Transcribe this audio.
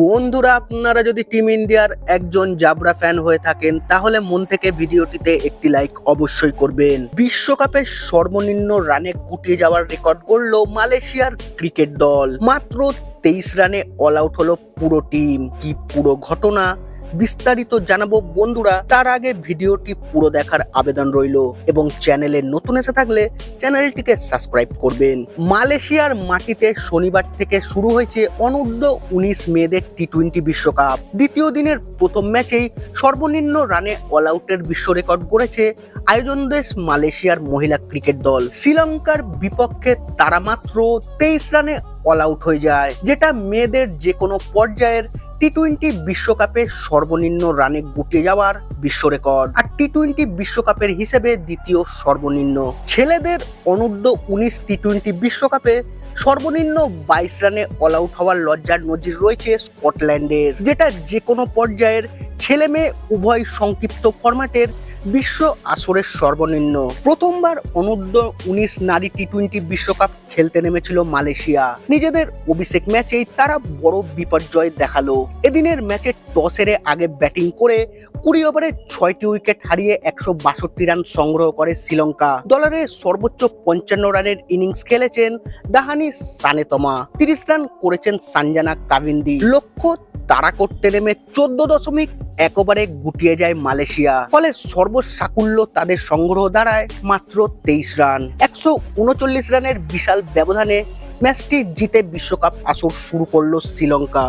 বন্ধুরা, আপনারা যদি টিম ইন্ডিয়ার একজন জাবরা ফ্যান হয়ে থাকেন, তাহলে মন থেকে ভিডিওটিতে একটি লাইক অবশ্যই করবেন। বিশ্বকাপের সর্বনিম্ন রানে কুটিয়ে যাওয়ার রেকর্ড করল মালয়েশিয়ার ক্রিকেট দল। মাত্র তেইশ রানে অল আউট হলো পুরো টিম কি পুরো ঘটনা? বিস্তারিত জানাব বন্ধুরা। তার আগে ভিডিওটি পুরো দেখার আবেদন রইল এবং চ্যানেলে নতুন এসে থাকলে চ্যানেলটিকে সাবস্ক্রাইব করবেন। মালয়েশিয়ার মাটিতে শনিবার থেকে শুরু হয়েছে অনূর্ধ্ব উনিশ মেয়েদের টি টোয়েন্টি বিশ্বকাপ। দ্বিতীয় দিনের প্রথম ম্যাচেই সর্বনিম্ন রানে অল আউটের বিশ্ব রেকর্ড করেছে আয়োজন দেশ মালয়েশিয়ার মহিলা ক্রিকেট দল। শ্রীলঙ্কার বিপক্ষে তারা মাত্র তেইশ রানে অল আউট হয়ে যায়, যেটা মেয়েদের যে কোনো পর্যায়ের টি টোয়েন্টি বিশ্বকাপে সর্বনিম্ন রানে গুটে যাওয়ার বিশ্ব রেকর্ড আর টি টোয়েন্টি বিশ্বকাপের হিসেবে দ্বিতীয় সর্বনিম্ন। ছেলেদের অনূর্ধ্ব উনিশ টি টোয়েন্টি বিশ্বকাপে সর্বনিম্ন বাইশ রানে অল আউট হওয়ার লজ্জার নজির রয়েছে স্কটল্যান্ডের। যেটা যে কোনো পর্যায়ের ছেলে মেয়ে উভয় সংক্ষিপ্ত ফরম্যাটের বিশ্ব আসরের সর্বনিম্ন। প্রথমবার অনূর্ধ্ব উনিশ নারী টি টোয়েন্টি বিশ্বকাপ খেলতে নেমেছিল মালয়েশিয়া। নিজেদের অভিষেক ম্যাচেই তারা বড় বিপর্যয় দেখাল। এদিনের ম্যাচে টস আগে ব্যাটিং করে কুড়ি ওভারে ছয়টি উইকেট হারিয়ে একশো বাষট্টি রান সংগ্রহ করে শ্রীলঙ্কা। দলের সর্বোচ্চ পঞ্চান্ন রানের ইনিংস খেলেছেন দাহানি সানেতমা। তিরিশ রান করেছেন সানজানা কাবিন্দি লক্ষ্য তাড়া করতে নেমে চোদ্দ দশমিক একবারে গুটিয়ে যায় মালয়েশিয়া। ফলে সর্বসাকুল্য তাদের সংগ্রহ দাঁড়ায় মাত্র তেইশ রান। একশো উনচল্লিশ রানের বিশাল ব্যবধানে ম্যাচটি জিতে বিশ্বকাপ আসর শুরু করল শ্রীলঙ্কা।